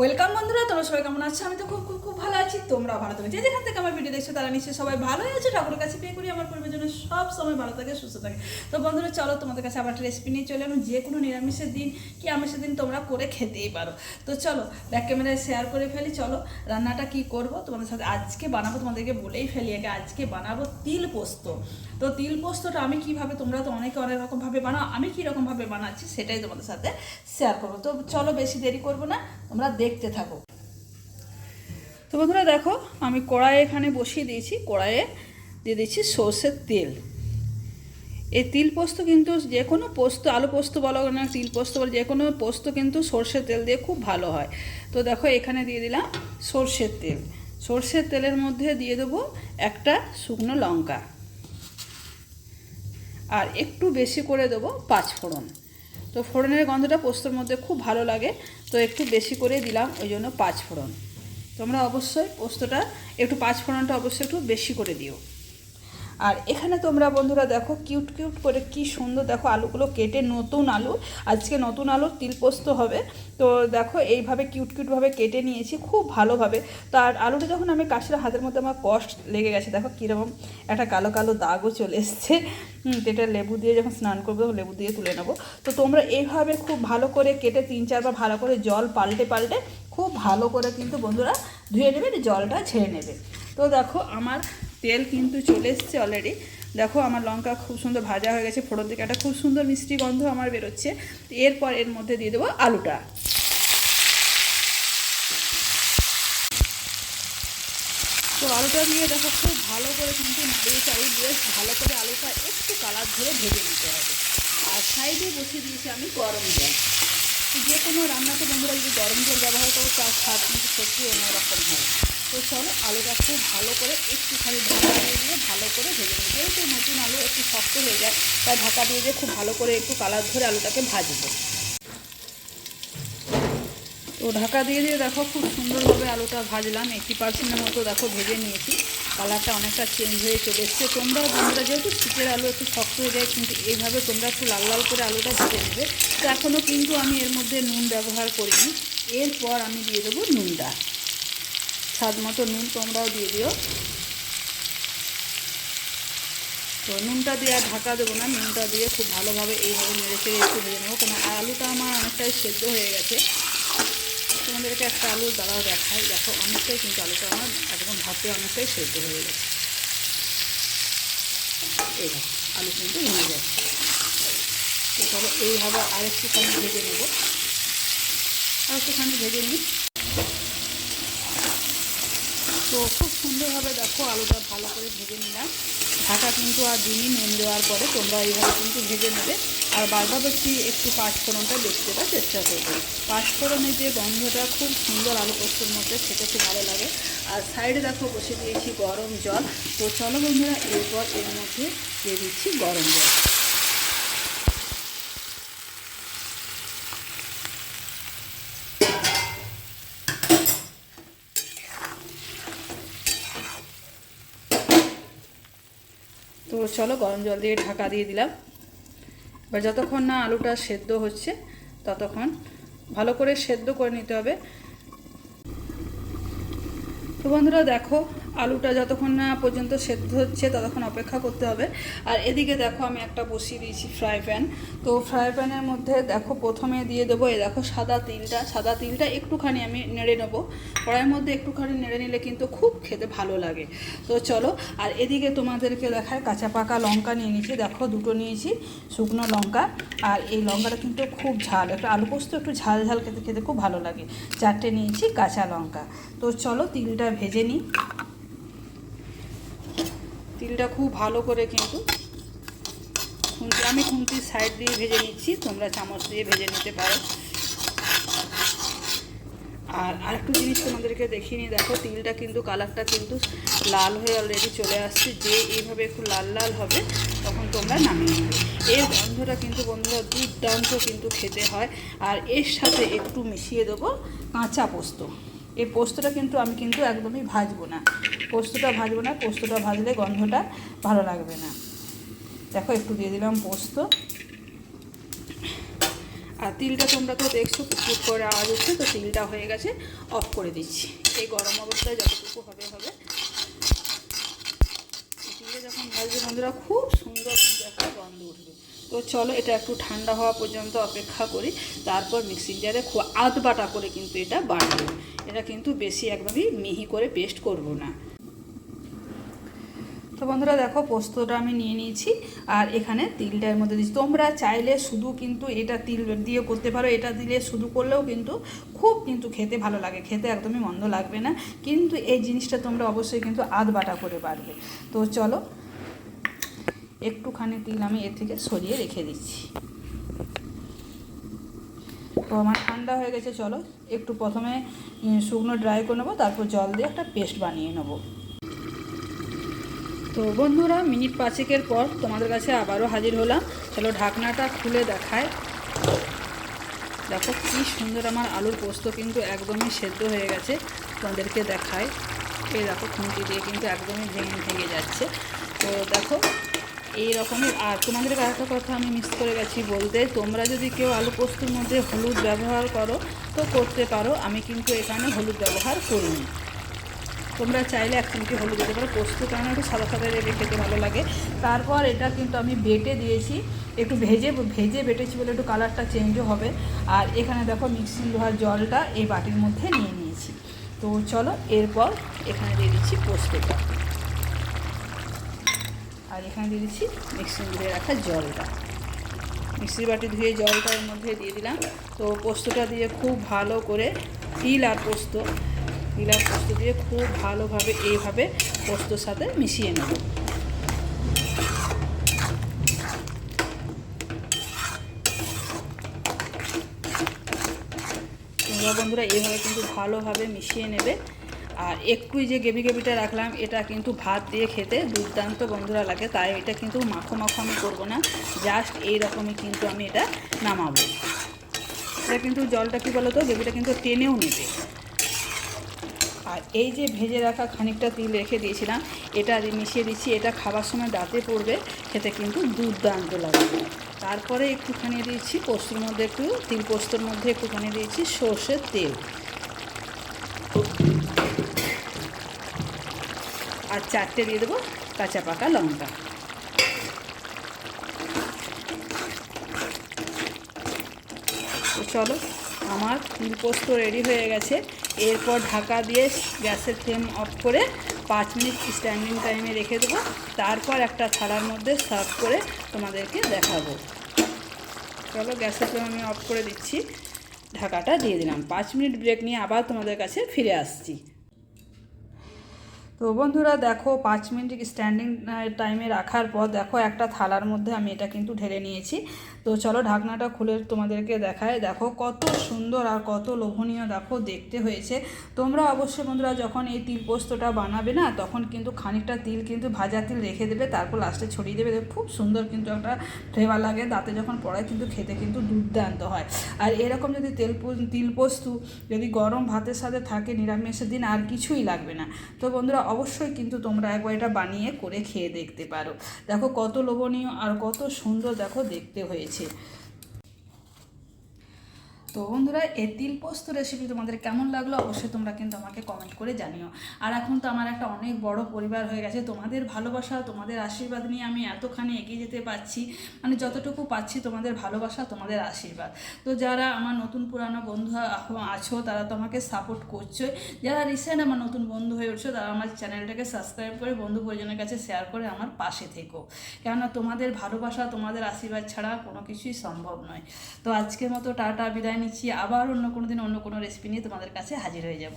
Welcome বন্ধুরা, তোমরা সবাই কেমন আছো? আমি তো খুব খুব খুব ভালো আছি। তোমরা ভালো থাকো। যে যেখান থেকে আমার ভিডিও দেখছ, তারা নিশ্চয়ই সবাই ভালোই আছে। ঠাকুরের কাছে পে করি, আমার পরিবারের জন্য সব সময় ভালো থাকে, সুস্থ থাকে। তো বন্ধুরা, চলো তোমাদের কাছে আবার রেসিপি নিয়ে চলে এলাম। যে কোনো নিরামিষের দিন কি আমিষের দিন তোমরা করে খেতেই পারো। তো চলো ব্যাক ক্যামেরায় শেয়ার করে ফেলি। চলো, রান্নাটা কি করব? তোমাদের সাথে আজকে বানাবো, তোমাদেরকে বলেই ফেলি আগে। আজকে বানাবো তিল পোস্ত। তো তিল পোস্তটা আমি কীভাবে তোমরা তো অনেকে অনেক রকমভাবে বানাও, আমি কীরকমভাবে বানাচ্ছি সেটাই তোমাদের সাথে শেয়ার করব। তো চলো, বেশি দেরি করব না। তোমরা দেখতে থাকো। তো বন্ধুরা দেখো, আমি কড়াইয়ে এখানে বসিয়ে দিয়েছি, কড়াইয়ে দিয়ে দিচ্ছি সর্ষের তেল। এই তিল পোস্ত কিন্তু যে কোনো পোস্ত, আলু পোস্ত বলো না, তিল পোস্ত বলো, যে কোনো পোস্ত কিন্তু সর্ষের তেল দিয়ে খুব ভালো হয়। তো দেখো, এখানে দিয়ে দিলাম সর্ষের তেল। সর্ষের তেলের মধ্যে দিয়ে দেবো একটা শুকনো লঙ্কা। আর একটু বেশি করে দেবো পাঁচ ফোড়ন তো ফোড়নের গন্ধটা পোস্তর মধ্যে খুব ভালো লাগে, তো একটু বেশি করে দিলাম, ওই জন্য পাঁচ ফোড়ন। তোমরা অবশ্যই পোস্তটা, একটু পাঁচ ফোড়নটা অবশ্যই একটু বেশি করে দিও। আর এখানে তোমরা বন্ধুরা দেখো, কিউট কিউট করে কি সুন্দর দেখো, আলুগুলো কেটে নতুন আলু, আজকে নতুন আলুর তিল পোস্ত হবে। তো দেখো, এইভাবে কিউট কিউটভাবে কেটে নিয়েছি, খুব ভালোভাবে। তো আর আলুটা যখন আমি কাশির হাতের মধ্যে আমার কষ্ট লেগে গেছে, দেখো কীরকম একটা কালো কালো দাগও চলে এসছে। তো এটা লেবু দিয়ে যখন স্নান করব, তখন লেবু দিয়ে তুলে নেব। তো তোমরা এইভাবে খুব ভালো করে কেটে তিন চারবার ভালো করে জল পাল্টে পাল্টে খুব ভালো করে কিন্তু বন্ধুরা ধুয়ে নেবে জলটা ছেড়ে নেবে। তো দেখো আমার তেল কিন্তু চলে এসছে অলরেডি দেখো আমার লঙ্কা খুব সুন্দর ভাজা হয়ে গেছে, ফোড়ন থেকে একটা খুব সুন্দর মিষ্টি গন্ধ আমার বেরোচ্ছে। এরপর এর মধ্যে দিয়ে দেবো আলুটা। তো আলুটা দিয়ে দেখো খুব ভালো করে কিন্তু নাড়িয়ে চাড়িয়ে বেশ ভালো করে আলুটা একটু কালার ধরে ভেজে নিতে হবে। আর সাইডে বসিয়ে দিয়েছি আমি গরম জল। যে কোনো রান্নাতে বন্ধুরা যদি গরম জল ব্যবহার করো, তার স্বাদ কিন্তু সত্যি অন্যরকম হয়। তো চলো আলুটা খুব ভালো করে একটুখানি ঢাকা দিয়ে দিয়ে ভালো করে ভেজে নিই। যেহেতু নতুন আলু একটু শক্ত হয়ে যায়, তাই ঢাকা দিয়ে দিয়ে খুব ভালো করে একটু কালার ধরে আলুটাকে ভাজবো। তো ঢাকা দিয়ে দিয়ে দেখো খুব সুন্দরভাবে আলুটা ভাজলাম। এইটি পার্সেন্টের মতো দেখো ভেজে নিয়েছি। কালারটা অনেকটা চেঞ্জ হয়ে চলে এসছে। তোমরা বন্ধুরা, যেহেতু শীতের আলু একটু শক্ত হয়ে যায়, কিন্তু এইভাবে তোমরা একটু লাল লাল করে আলুটা ভেজে নেবে। তো এখনও কিন্তু আমি এর মধ্যে নুন ব্যবহার করিনি। এরপর আমি দিয়ে দেবো নুনটা। স্বাদ মতো নুন তোমরাও দিয়ে দিও। তো নুনটা দিয়ে আর ঢাকা দেবো না, নুনটা দিয়ে খুব ভালোভাবে এইভাবে নেড়ে চেড়ে একটু ভেজে নেব। কারণ আলুটা আমার অনেকটাই সেদ্ধ হয়ে গেছে। তোমাদেরকে একটা আলুর দাঁড়াও দেখাই। দেখো, অনেকটাই কিন্তু আলুটা আমার একদম ভাতে অনেকটাই সেদ্ধ হয়ে গেছে। এই আলু কিন্তু ভেঙে যাচ্ছে তো এইভাবে আর একটুখানি ভেজে নেব। আর একটুখানি ভেজে নিই তো খুব সুন্দরভাবে দেখো আলুটা ভালো করে ভেজে নিলাম। ঢাকা কিন্তু আর দিনই নুন দেওয়ার পরে তোমরা এইভাবে কিন্তু ভেজে নেবে। আর বারবার বেশি একটু পাঁচফোড়নটা দেখতে দেওয়ার চেষ্টা করবে। পাঁচফোড়নের যে গন্ধটা খুব সুন্দর আলু পোস্তর মধ্যে, খেতে খুব ভালো লাগে। আর সাইডে দেখো বসে দিয়েছি গরম জল। তো চলো বন্ধুরা, এরপর এর মধ্যে দিয়ে দিচ্ছি গরম জল। তো চলো গরম জল দিয়ে ঢাকা দিয়ে দিলাম। এবার যতক্ষণ না আলুটা সেদ্ধ হচ্ছে, ততক্ষণ ভালো করে সেদ্ধ করে নিতে হবে। তো বন্ধুরা দেখো আলুটা যতক্ষণ না পর্যন্ত সেদ্ধ হচ্ছে ততক্ষণ অপেক্ষা করতে হবে। আর এদিকে দেখো আমি একটা বসিয়ে দিয়েছি ফ্রাই প্যান তো ফ্রাই প্যানের মধ্যে দেখো প্রথমে দিয়ে দেবো, এই দেখো সাদা তিলটা সাদা তিলটা একটুখানি আমি নেড়ে নেব। কড়াইয়ের মধ্যে একটুখানি নেড়ে নিলে কিন্তু খুব খেতে ভালো লাগে। তো চলো, আর এদিকে তোমাদেরকে দেখায় কাঁচা পাকা লঙ্কা নিয়ে নিয়েছি। দেখো দুটো নিয়েছি, শুকনো লঙ্কা। আর এই লঙ্কাটা কিন্তু খুব ঝাল, একটু আলু পোস্ত একটু ঝাল ঝাল খেতে খেতে খুব ভালো লাগে। চারটে নিয়েছি কাঁচা লঙ্কা। তো চলো তিলটা ভেজে নিই। তিলটা খুব ভালো করে কিন্তু খুন্তি আমি খুন্তির সাইড দিয়ে ভেজে নিচ্ছি, তোমরা চামচ দিয়ে ভেজে নিতে পারো। আর আরেকটু জিনিস তোমাদেরকে দেখিয়ে নিই, দেখো তিলটা কিন্তু, কালারটা কিন্তু লাল হয়ে অলরেডি চলে আসছে, যে এইভাবে একটু লাল লাল হবে, তখন তোমরা নামিয়ে নেবে। এর গন্ধটা কিন্তু বন্ধুরা দুর্দান্ত কিন্তু খেতে হয়, আর এর সাথে একটু মিশিয়ে দেবো কাঁচা পোস্ত। এই পোস্তটা কিন্তু আমি কিন্তু একদমই ভাজবো না। পোস্তটা ভাজবো না, পোস্তটা ভাজলে গন্ধটা ভালো লাগবে না। দেখো, একটু দিয়ে দিলাম পোস্ত। আর তিলটা তোমরা তো দেখছ পুকুর করে আওয়াজ হচ্ছে, তো তিলটা হয়ে গেছে অফ করে দিচ্ছি। এই গরম অবস্থায় যতটুকু হবে হবে। তিলটা যখন ভাজবে, বন্ধুরা, খুব সুন্দর কিন্তু একটা গন্ধ উঠবে। তো চলো, এটা একটু ঠান্ডা হওয়া পর্যন্ত অপেক্ষা করি। তারপর মিক্সিং জারে খুব আধ বাটা করে কিন্তু এটা বাড়বে এটা কিন্তু বেশি একদমই মিহি করে পেস্ট করব না। তো বন্ধুরা, দেখো, পোস্তটা আমি নিয়ে নিয়েছি। আর এখানে তিলটার মধ্যে দিচ্ছি তোমরা চাইলে শুধু কিন্তু এটা তিল দিয়ে করতে পারো। এটা দিলে শুধু করলেও কিন্তু খুব কিন্তু খেতে ভালো লাগে। খেতে একদমই মন্দ লাগবে না। কিন্তু এই জিনিসটা তোমরা অবশ্যই কিন্তু আধ বাটা করে পারবে তো চলো একটুখানি তিল আমি এর থেকে সরিয়ে রেখে দিচ্ছি। তো আমার ঠান্ডা হয়ে গেছে, চলো। একটু প্রথমে শুকনো ড্রাই করে নেব, তারপর জল দিয়ে একটা পেস্ট বানিয়ে নেব। তো বন্ধুরা, মিনিট পাঁচেকের পর তোমাদের কাছে আবারও হাজির হলাম। চলো ঢাকনাটা খুলে দেখায়। দেখো কি সুন্দর আমার আলুর পোস্ত কিন্তু একদমই সেদ্ধ হয়ে গেছে। তোমাদেরকে দেখায়। এই দেখো খুঁটি দিয়ে কিন্তু একদমই ভেঙে ভেঙে যাচ্ছে। তো দেখো এই রকমের, আর তোমাদের আরেকটা কথা আমি মিস করে গেছি বলতে, তোমরা যদি কেউ আলু পোস্তর মধ্যে হলুদ ব্যবহার করো, তো করতে পারো, আমি কিন্তু এখানে হলুদ ব্যবহার করিনি তোমরা চাইলে এক চিমটি হলুদ দিতে পারো, পোস্ত কারণে একটু সাদা সাদা রেখে খেতে ভালো লাগে। তারপর এটা কিন্তু আমি বেটে দিয়েছি, একটু ভেজে ভেজে বেটেছি বলে একটু কালারটা চেঞ্জও হবে। আর এখানে দেখো মিক্সিং লোহার জলটা এই বাটির মধ্যে নিয়ে নিয়েছি। তো চলো, এরপর এখানে দিয়ে দিচ্ছি পোস্তটা। আর এখানে দিয়ে দিচ্ছি মিক্সিং ধুয়ে রাখা জলটা। মিক্সির বাটি ধুয়ে জলটা মধ্যে দিয়ে দিলাম। তো পোস্তটা দিয়ে খুব ভালো করে তিল আর পোস্ত, তিল আর পোস্ত দিয়ে খুব ভালোভাবে এইভাবে পোস্তর সাথে মিশিয়ে নেব। বন্ধুরা এইভাবে কিন্তু ভালোভাবে মিশিয়ে নেবে। আর একটুই যে গেবি গেবিটা রাখলাম, এটা কিন্তু ভাত দিয়ে খেতে দুর্দান্ত বন্ধুরা লাগে, তাই এটা কিন্তু মাখো মাখো আমি করব না। জাস্ট এই রকমই কিন্তু আমি এটা নামাবো। এটা কিন্তু জলটা কী বলো তো গ্রেভিটা কিন্তু টেনেও নেবে। আর এই যে ভেজে রাখা খানিকটা তিল রেখে দিয়েছিলাম, এটা মিশিয়ে দিচ্ছি, এটা খাবার সময় দাঁতে পড়বে, খেতে কিন্তু দুর্দান্ত লাগবে তারপরে একটুখানি দিয়েছি পোস্তর মধ্যে একটু, তিল পোস্তর মধ্যে একটুখানি দিয়েছি সর্ষের তেল। আর চারটে দিয়ে দেবো কাঁচা পাকা লঙ্কা। চলো, আমার তিল পোস্ত রেডি হয়ে গেছে। এরপর ঢাকা দিয়ে গ্যাসের ফ্লেম অফ করে পাঁচ মিনিট স্ট্যান্ডিং টাইমে রেখে দেবো। তারপর একটা থালার মধ্যে সার্ভ করে তোমাদেরকে দেখাবো। চলো, গ্যাসের ফ্লেম আমি অফ করে দিচ্ছি। ঢাকাটা দিয়ে দিলাম। পাঁচ মিনিট ব্রেক নিয়ে আবার তোমাদের কাছে ফিরে আসছি। তো বন্ধুরা দেখো পাঁচ মিনিট স্ট্যান্ডিং টাইমে রাখার পর দেখো একটা থালার মধ্যে আমি এটা কিন্তু ঢেলে নিয়েছি। তো চলো ঢাকনাটা খুলে তোমাদেরকে দেখায় দেখো কত সুন্দর আর কত লোভনীয় দেখো, দেখতে হয়েছে। তোমরা অবশ্যই বন্ধুরা যখন এই তিল পোস্তটা বানাবে না, তখন কিন্তু খানিকটা তিল কিন্তু ভাজা তিল রেখে দেবে, তারপর লাস্টে ছড়িয়ে দেবে। খুব সুন্দর কিন্তু একটা ফ্লেভার লাগে। দাঁতে যখন পড়ায় কিন্তু খেতে কিন্তু দুর্দান্ত হয়। আর এরকম যদি তেল তিল পোস্তু যদি গরম ভাতের সাথে থাকে নিরামিষের দিন, আর কিছুই লাগবে না। তো বন্ধুরা অবশ্যই কিন্তু তোমরা একবার এটা বানিয়ে করে খেয়ে দেখতে পারো। দেখো কত লোভনীয় আর কত সুন্দর দেখো, দেখতে হয়েছে। છે. তো বন্ধুরা এই তিল পোস্ত রেসিপি তোমাদের কেমন লাগল অবশ্যই তোমরা কিন্তু আমাকে কমেন্ট করে জানিও। আর এখন তো আমার একটা অনেক বড় পরিবার হয়ে গেছে, তোমাদের ভালোবাসা, তোমাদের আশীর্বাদ নিয়ে আমি এতখানি এগিয়ে যেতে পারছি। মানে যতটুকু পাচ্ছি তোমাদের ভালোবাসা, তোমাদের আশীর্বাদ। তো যারা আমার নতুন পুরানো বন্ধু আছো, তারা তো আমাকে সাপোর্ট করছ যারা রিসেন্ট আমার নতুন বন্ধু হয়ে উঠছো, তারা আমার চ্যানেলটাকে সাবস্ক্রাইব করে বন্ধু পরিজনের কাছে শেয়ার করে আমার পাশে থেকো। কেননা তোমাদের ভালোবাসা, তোমাদের আশীর্বাদ ছাড়া কোনো কিছুই সম্ভব নয়। তো আজকের মতো টাটা, বিদায় নিচ্ছি আবার অন্য কোনো দিন অন্য কোনো রেসিপি নিয়ে তোমাদের কাছে হাজির হয়ে যাব।